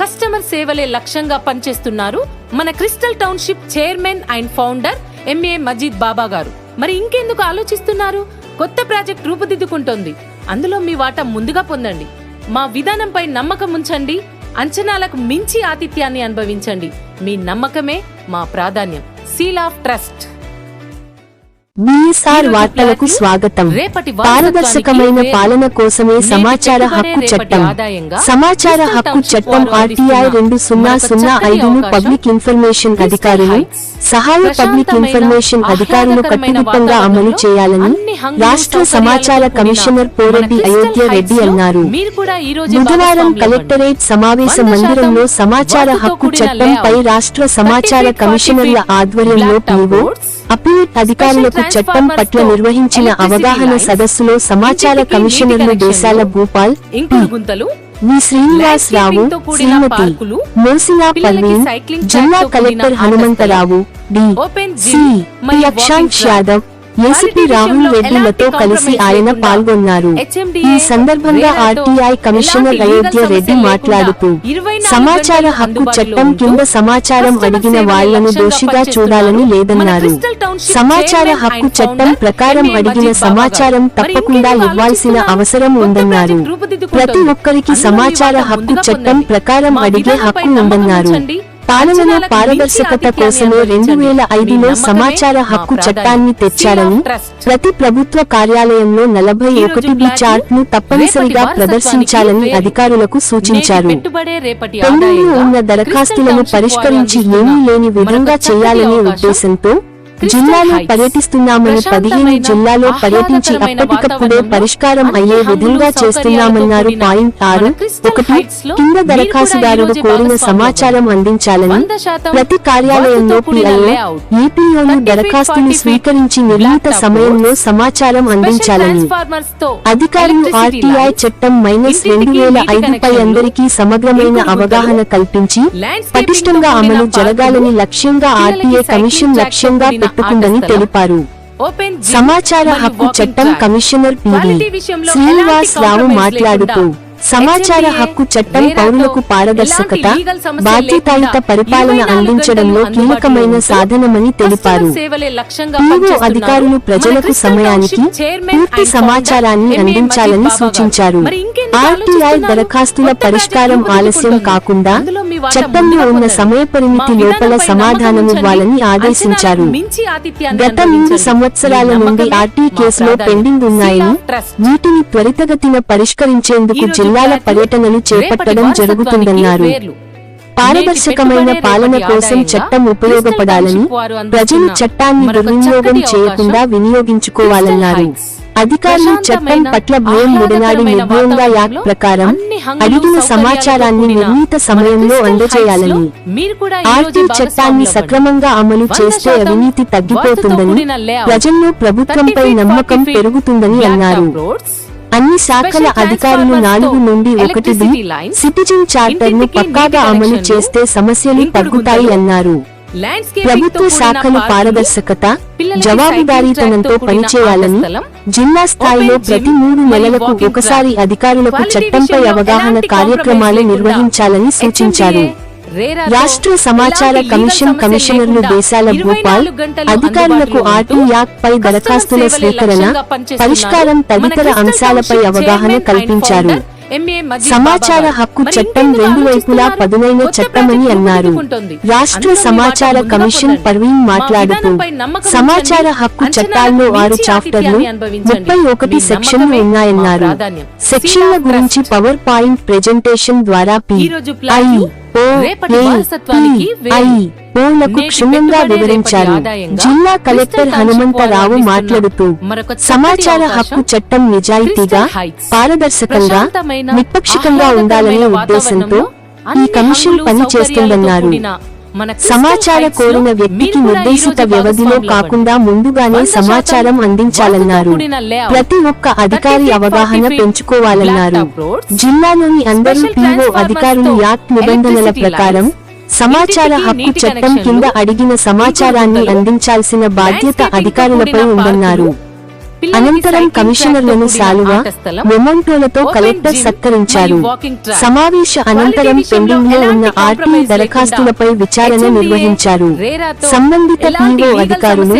Customer సేవలే లక్ష్యంగా పనిచేస్తున్నారు. మన crystal township chairman and founder MA Majeed Baba గారు. మరి ఇంకెందుకు ఆలోచిస్తున్నారు? కొత్త ప్రాజెక్ట్ రూపుదిద్దుకుంటోంది. అందులో మీ వాటా ముందుగా పొందండి. మా విధానంపై నమ్మకం ఉంచండి. అంచనాలకు మించి ఆతిథ్యాన్ని అనుభవించండి. మీ నమ్మకమే మా ప్రాధాన్యం. Seal of trust. బిఎస్ఆర్ వార్తలకు స్వాగతం. పారదర్శకమైన పాలన కోసమే సమాచార హక్కు చట్టం. సమాచార హక్కు చట్టం ఆర్టీఐ రెండు సున్నా సున్నా ఐదును పబ్లిక్ ఇన్ఫర్మేషన్ అధికారులు. సహాయ పబ్లిక్ ఇన్ఫర్మేషన్ అధికారులు కట్టుదిట్టంగా అమలు చేయాలని రాష్ట్ర సమాచార కమిషనర్ పోరెడ్డి అయోధ్య రెడ్డి అన్నారు. బుధవారం కలెక్టరేట్ సమావేశ మందిరంలో సమాచార హక్కు చట్టంపై రాష్ట్ర 30 సమాచార feet, 40 కమిషనర్ల ఆధ్వర్యంలో roads, అప్పీల్ అధికారులకు చట్టం పట్ల నిర్వహించిన అవగాహన సదస్సులో సమాచార కమిషనర్లు దేశాల భూపాల్ గుంతలు వి. శ్రీనివాస్ రావు శ్రీమతి మోసినా జిల్లా collector Hanumantharao D. C. Yadav ACP Rahul రెడ్డిలతో కలిసి ఆయన పాల్గొన్నారు ఈ సందర్భంగా ఆర్టీఐ కమిషనర్ అయోధ్య రెడ్డి మాట్లాడుతూ లేకుండా 24 సమాచార హక్కు చట్టం కింద సమాచారం అడిగిన వాళ్ళను దోషిగా. చూడాలని లేదన్నారు సమాచార హక్కు చట్టం ప్రకారం అడిగిన సమాచారం తప్పకుండా ఇవ్వాల్సిన? అవసరం ఉందన్నారు. ప్రతి ఒక్కరికి సమాచార హక్కు చట్టం. ప్రకారం అడిగే హక్కు ఉందన్నారు. పాలనలో అంచనాలకు పారదర్శకత కోసమే రెండు వేల. ఐదులో సమాచార హక్కు. చట్టాన్ని తెచ్చారని. ప్రతి ప్రభుత్వ కార్యాలయంలో నలభై ఒకటి బి చార్ట్ను తప్పనిసరిగా ప్రదర్శించాలని అధికారులకు సూచించారు పెండింగ్లో ఉన్న దరఖాస్తులను పరిష్కరించి ఏమీ లేని విధంగా చేయాలనే ఉద్దేశంతో జిల్లాలో. పర్యటిస్తున్నామని పదిహేను జిల్లాలో పర్యటించి అప్పటికప్పుడే పరిష్కారం అయ్యే విధంగా చేస్తున్నామన్నారు పాయింట్ ఆరు. ఒకటి కింద దరఖాస్తుదారుడు కోరిన సమాచారం అందించాలని ప్రతి కార్యాలయంలో వాస్తుతో కూడిన పిఐఓ లేఅవుట్, ఈపీఓలు 30 feet, దరఖాస్తును 40 feet స్వీకరించి నిర్ణీత సమయంలో సమాచారం అందించాలని అధికారులు ఆర్టీఐ చట్టం మైనస్ రెండు వేల ఐదుపై అందరికీ సమగ్రమైన అవగాహన కల్పించి పటిష్టంగా అమలు జరగాలని లక్ష్యంగా ఆర్టీఐ కమిషన్ లక్ష్యంగా స్థలం, తెలిపారు సమాచార హక్కు చట్టం. కమిషనర్ విషయంలో శ్రీనివాస్ రావు మాట్లాడుతూ సమాచార హక్కు చట్టం పౌరులకు పారదర్శకత బాధ్యతాయుత పరిపాలన 24 అందించడంలో కీలకమైన సాధనమని తెలిపారు పీఓ. అధికారులు ప్రజలకు సమయానికి పూర్తి సమాచారాన్ని అందించాలని. సూచించారు ఆర్టీఐ? దరఖాస్తుల పరిష్కారం ఆలస్యం. కాకుండా చట్టంలో ఉన్న. సమయ పరిమితి లోపల విధానంపై సమాధానం నమ్మకం ఇవ్వాలని ఉంచండి. ఆదేశించారు గత మూడు. సంవత్సరాల నుండి ఆర్టీ కేసులో. పెండింగ్ ఉన్నాయని. వీటిని త్వరితగతిన పరిష్కరించేందుకు జిల్లాల పర్యటనలు చేపట్టడం జరుగుతుందన్నారు. పారదర్శకమైన పాలన కోసం చట్టం ఉపయోగపడాలని ప్రజలు చట్టాన్ని దుర్వినియోగం చేయకుండా వినియోగించుకోవాలన్నారు. అధికారులు చట్టం పట్ల భయం ఆహ్లాదకరమైన నిర్భయంగా యాక్ట్ ప్రకారం అడిగిన సమాచారాన్ని నిర్ణీత సమయంలో అందజేయాలని ఆర్టీ చట్టాన్ని సక్రమంగా అమలు చేస్తే అవినీతి తగ్గిపోతుందని ప్రజల్లో ప్రభుత్వంపై 30 feet, నమ్మకం 40 feet పెరుగుతుందని అన్నారు. అన్ని శాఖల అధికారులు నాలుగు నుండి ఒకటి సిటిజన్ చార్టర్ను పక్కాగా అమలు చేస్తే సమస్యలు తగ్గుతాయి అన్నారు. ప్రభుత్వ శాఖలు పారదర్శకత జవాబుదారీతనంతో పనిచేయాలని జిల్లా స్థాయిలో ప్రతి మూడు నెలలకు ఒకసారి. అధికారులకు చట్టంపై అవగాహన కార్యక్రమాలు నిర్వహించాలని సూచించారు రాష్ట్ర సమాచార కమిషన్ కమిషనర్లు దేశాల భూపాల్ 24 గంటలు అధికారులకు ఆర్టీ యాక్ట్ పై దరఖాస్తుల స్వీకరణ. పరిష్కారం తదితర అంశాలపై అవగాహన కల్పించారు సమాచార. హక్కు చట్టం రెండు వైపులా? పదునైన చట్టమని అన్నారు. రాష్ట్ర సమాచార కమిషన్ పర్వీన్. మాట్లాడుతూ సమాచార. హక్కు చట్టాల్లో ఆరు చాప్టర్లు. ముప్పై ఒకటి సెక్షన్లు ఉన్నాయన్నారు. సెక్షన్ల గురించి. పవర్ పాయింట్ ప్రెజెంటేషన్ ద్వారా పి క్షుణ్ణంగా వివరించారు జిల్లా కలెక్టర్ హనుమంతరావు మాట్లాడుతూ సమాచార హక్కు చట్టం నిజాయితీగా. పారదర్శకంగా నిష్పక్షికంగా ఉండాలనే ఉద్దేశంతో ఈ కమిషన్ పనిచేస్తుందన్నారు. సమాచార కోరిన వ్యక్తికి నిర్దేశిత వ్యవధిలో కాకుండా. ముందుగానే సమాచారం అందించాలన్నారు. ప్రతి ఒక్క అధికారి 30 feet, అవగాహన 40 feet పెంచుకోవాలన్నారు జిల్లాలోని అందరూ పీఓ అధికారులు యాక్ట్ నిబంధనల ప్రకారం సమాచార హక్కు చట్టం కింద అడిగిన సమాచారాన్ని అందించాల్సిన బాధ్యత అధికారులపై ఉందన్నారు. అనంతరం కమిషనర్లను సాలువా మొమెంటోలతో కలెక్టర్ సత్కరించారు. సమావేశ అనంతరం పెండింగ్లో ఉన్న ఆర్టీ దరఖాస్తులపై విచారణ నిర్వహించారు సంబంధిత పీఓ అధికారులు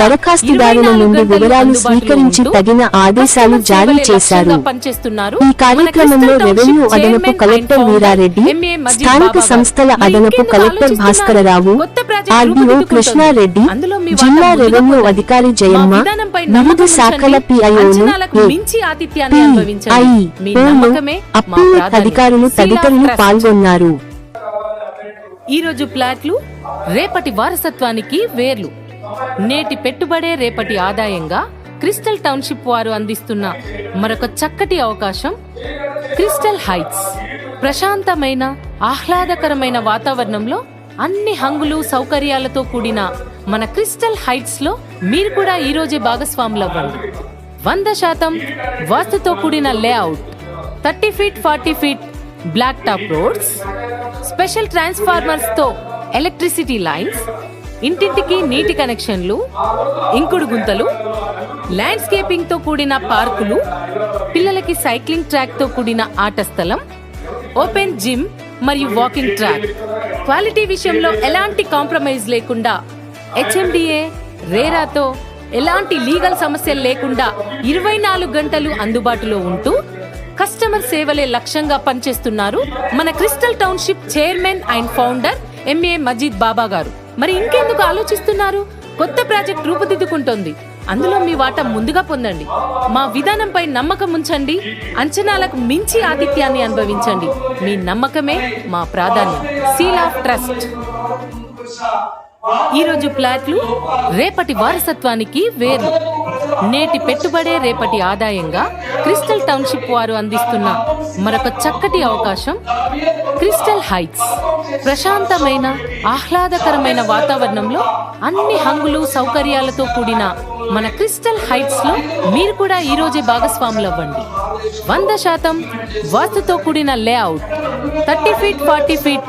దరఖాస్తుదారుల 24 నుండి వివరాలు స్వీకరించి తగిన ఆదేశాలు జారీ చేశారు. ఈ కార్యక్రమంలో రెవెన్యూ అదనపు కలెక్టర్ వీరారెడ్డి స్థానిక. సంస్థల అదనపు కలెక్టర్? భాస్కరరావు ఆర్డీఓ. కృష్ణారెడ్డి జిల్లా రెవెన్యూ అధికారి. జయమ్మ వివిధ శాఖల. పిఐఓలు. అధికారులు తదితరులు. పాల్గొన్నారు ఈ రోజు ప్లాట్లు రేపటి వారసత్వానికి వేర్లు నేటి పెట్టుబడే రేపటి ఆదాయంగా క్రిస్టల్ టౌన్షిప్ వారు అందిస్తున్న మరొక చక్కటి అవకాశం క్రిస్టల్ హైట్స్ ప్రశాంతమైన ఆహ్లాదకరమైన వాతావరణంలో అన్ని హంగులు సౌకర్యాలతో కూడిన మన క్రిస్టల్ హైట్స్లో మీరు కూడా ఈ రోజే భాగస్వాములవ్వండి. వంద శాతం వాస్తుతో కూడిన layout thirty feet forty feet black top roads special ట్రాన్స్ఫార్మర్స్తో electricity lines ఇంటింటికి నీటి కనెక్షన్లు ఇంకుడు గుంతలు ల్యాండ్స్కేపింగ్తో కూడిన పార్కులు పిల్లలకి సైక్లింగ్ ట్రాక్తో కూడిన ఆట స్థలం ఓపెన్ జిమ్ మరియు వాకింగ్ ట్రాక్. క్వాలిటీ విషయంలో ఎలాంటి కాంప్రమైజ్ లేకుండా హెచ్ఎండిఏ రేరాతో ఎలాంటి లీగల్ సమస్యలు లేకుండా ఇరవై నాలుగు గంటలు అందుబాటులో ఉంటూ కస్టమర్ సేవలే లక్ష్యంగా పనిచేస్తున్నారు మన crystal township chairman and founder MA Majeed Baba గారు. మరి ఇంకెందుకు ఆలోచిస్తున్నారు? కొత్త ప్రాజెక్ట్ రూపుదిద్దుకుంటోంది. అందులో మీ వాటా ముందుగా పొందండి. మా విధానంపై నమ్మకం ఉంచండి. అంచనాలకు మించి ఆతిథ్యాన్ని అనుభవించండి. మీ నమ్మకమే మా ప్రాధాన్యం. సీల్ ఆఫ్ ట్రస్ట్ ఈరోజు ప్లాట్లు రేపటి వారసత్వానికి వేర్లు నేటి పెట్టుబడే రేపటి ఆదాయంగా క్రిస్టల్ టౌన్షిప్ వారు అందిస్తున్న మరొక చక్కటి అవకాశం క్రిస్టల్ హైట్స్. ప్రశాంతమైన ఆహ్లాదకరమైన వాతావరణంలో అన్ని హంగులు సౌకర్యాలతో కూడిన మన క్రిస్టల్ హైట్స్లో మీరు కూడా ఈరోజే భాగస్వాములు అవ్వండి వంద శాతం వాస్తుతో కూడిన layout. Thirty feet forty feet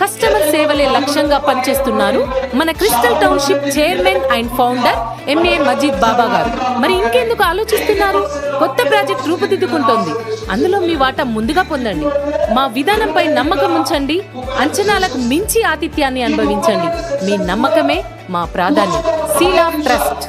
customer సేవలే లక్ష్యంగా పనిచేస్తున్నారు. మన crystal township chairman and founder MA Majeed Baba గారు. మరి ఇంకెందుకు ఆలోచిస్తున్నారు? కొత్త ప్రాజెక్ట్ రూపుదిద్దుకుంటోంది. అందులో మీ వాటా ముందుగా పొందండి. మా విధానంపై నమ్మకం ఉంచండి. అంచనాలకు మించి ఆతిథ్యాన్ని అనుభవించండి. మీ నమ్మకమే మా ప్రాధాన్యం. Seal of trust.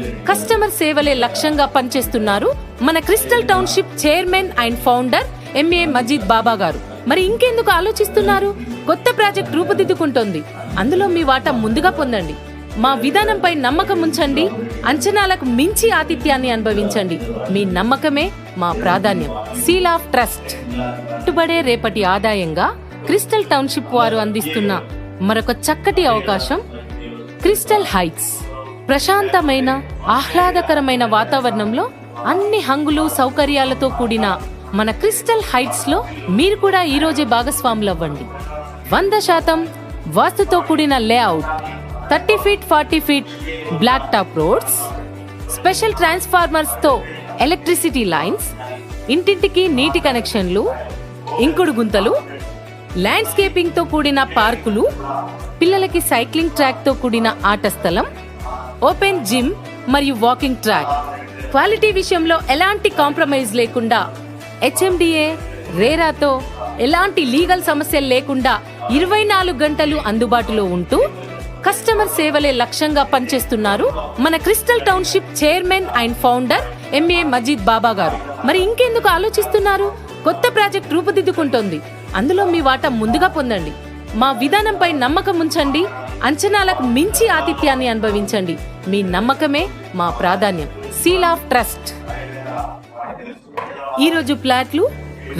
కస్టమర్ సేవలే లక్ష్యంగా పనిచేస్తున్నారు. మన crystal township chairman and founder MA Majeed Baba గారు. మరి ఇంకెందుకు ఆలోచిస్తున్నారు? కొత్త ప్రాజెక్ట్ రూపుదిద్దుకుంటోంది. అందులో మీ వాటా ముందుగా పొందండి. మా విధానంపై నమ్మకం ఉంచండి. అంచనాలకు మించి ఆతిథ్యాన్ని అనుభవించండి. మీ నమ్మకమే మా ప్రాధాన్యం. Seal of trust. పెట్టుబడే రేపటి ఆదాయంగా క్రిస్టల్ టౌన్షిప్ వారు అందిస్తున్న మరొక చక్కటి అవకాశం క్రిస్టల్ హైట్స్. ప్రశాంతమైన ఆహ్లాదకరమైన వాతావరణంలో అన్ని హంగులు సౌకర్యాలతో కూడిన మన క్రిస్టల్ హైట్స్లో మీరు కూడా ఈరోజే భాగస్వాములవ్వండి. భాగస్వాములు అవ్వండి వంద శాతం వాస్తుతో కూడిన layout thirty feet forty feet black top roads special ట్రాన్స్ఫార్మర్స్తో electricity lines ఇంటింటికి నీటి కనెక్షన్లు ఇంకుడు గుంతలు ల్యాండ్స్కేపింగ్తో కూడిన పార్కులు పిల్లలకి సైక్లింగ్ ట్రాక్తో కూడిన ఆట స్థలం ఓపెన్ జిమ్ మరియు వాకింగ్ ట్రాక్. క్వాలిటీ విషయంలో ఎలాంటి కాంప్రమైజ్ లేకుండా హెచ్ఎండిఏ రేరాతో ఎలాంటి లీగల్ సమస్యలు లేకుండా ఇరవై నాలుగు గంటలు అందుబాటులో ఉంటూ కస్టమర్ సేవలే లక్ష్యంగా పనిచేస్తున్నారు మన crystal township chairman and founder MA Majeed Baba గారు. మరి ఇంకెందుకు ఆలోచిస్తున్నారు? కొత్త ప్రాజెక్ట్ రూపుదిద్దుకుంటోంది. అందులో మీ వాటా ముందుగా పొందండి. మా విధానంపై నమ్మకం ఉంచండి. అంచనాలకు మించి ఆతిథ్యాన్ని అనుభవించండి. మీ నమ్మకమే మా ప్రాధాన్యం. సీల్ ఆఫ్ ట్రస్ట్ ఈరోజు ప్లాట్లు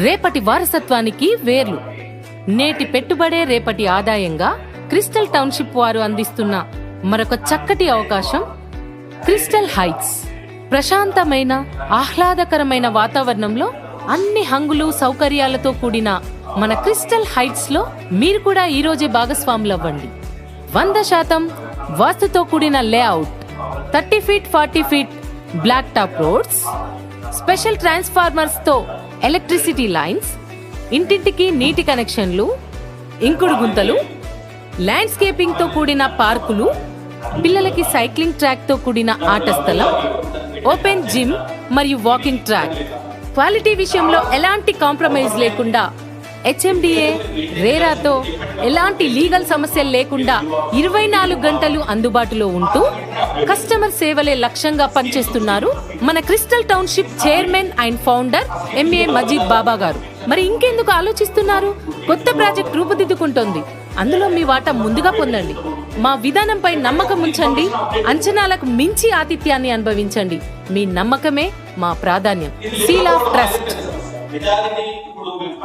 రేపటి వారసత్వానికి వేర్లు. నేటి పెట్టుబడే రేపటి ఆదాయంగా క్రిస్టల్ టౌన్షిప్ వారు అందిస్తున్న మరొక చక్కటి అవకాశం క్రిస్టల్ హైట్స్. ప్రశాంతమైన ఆహ్లాదకరమైన వాతావరణంలో అన్ని హంగులు సౌకర్యాలతో కూడిన మన క్రిస్టల్ హైట్స్లో మీరు కూడా ఈరోజే భాగస్వాములవ్వండి. భాగస్వాములు వంద శాతం వాస్తుతో కూడిన layout thirty feet forty feet black top roads special ట్రాన్స్ఫార్మర్స్తో electricity lines ఇంటింటికి నీటి కనెక్షన్లు ఇంకుడు గుంతలు ల్యాండ్స్కేపింగ్తో కూడిన పార్కులు పిల్లలకి సైక్లింగ్ ట్రాక్తో కూడిన ఆట స్థలం ఓపెన్ జిమ్ మరియు వాకింగ్ ట్రాక్. క్వాలిటీ విషయంలో ఎలాంటి కాంప్రమైజ్ లేకుండా హెచ్ఎండిఏ రేరాతో ఎలాంటి లీగల్ సమస్యలు లేకుండా ఇరవై నాలుగు గంటలు అందుబాటులో ఉంటూ కస్టమర్ సేవలే లక్ష్యంగా పనిచేస్తున్నారు మన crystal township chairman and founder MA Majeed Baba గారు. మరి ఇంకెందుకు ఆలోచిస్తున్నారు? కొత్త ప్రాజెక్ట్ రూపుదిద్దుకుంటోంది. అందులో మీ వాటా ముందుగా పొందండి. మా విధానంపై నమ్మకం ఉంచండి. అంచనాలకు మించి ఆతిథ్యాన్ని అనుభవించండి. మీ నమ్మకమే మా ప్రాధాన్యం. సీల్ ఆఫ్ ట్రస్ట్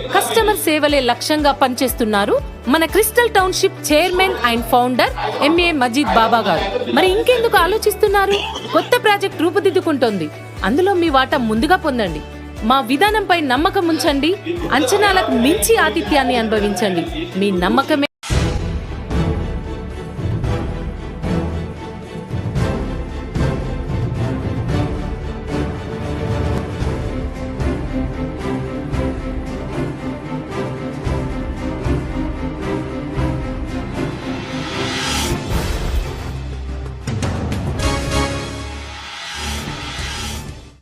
కస్టమర్ సేవలే లక్ష్యంగా పనిచేస్తున్నారు. మన crystal township chairman and founder MA Majeed Baba గారు. మరి ఇంకెందుకు ఆలోచిస్తున్నారు? కొత్త ప్రాజెక్ట్ రూపుదిద్దుకుంటోంది. అందులో మీ వాటా ముందుగా పొందండి. మా విధానంపై నమ్మకం ఉంచండి. అంచనాలకు మించి ఆతిథ్యాన్ని అనుభవించండి. మీ నమ్మకమే